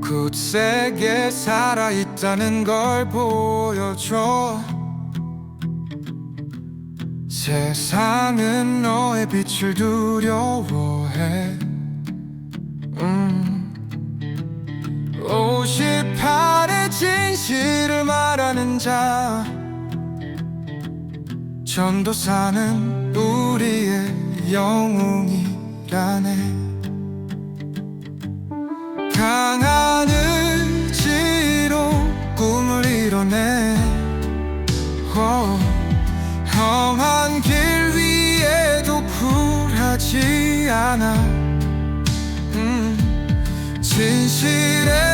굳세게 살아있다는 걸 보여줘 세상은 너의 빛을 두려워해 말하는 자 전도사는 우리의 영웅이라네. 강한 의지로 꿈을 이뤄내. 오, 험한 길 위에도 굴하지 않아. 음, 진실의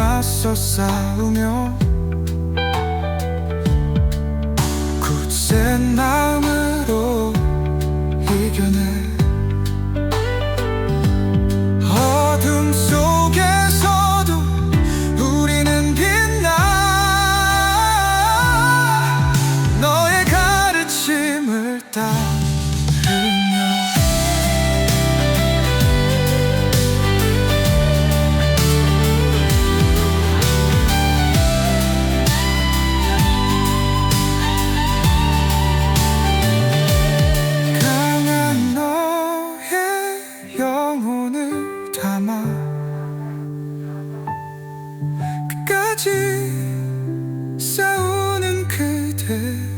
맞서 싸우며 굳센 마음으로 이겨내. 어둠 속에서도 우리는 빛나. 너의 가르침을 따라 손을 담아 끝까지 싸우는 그대.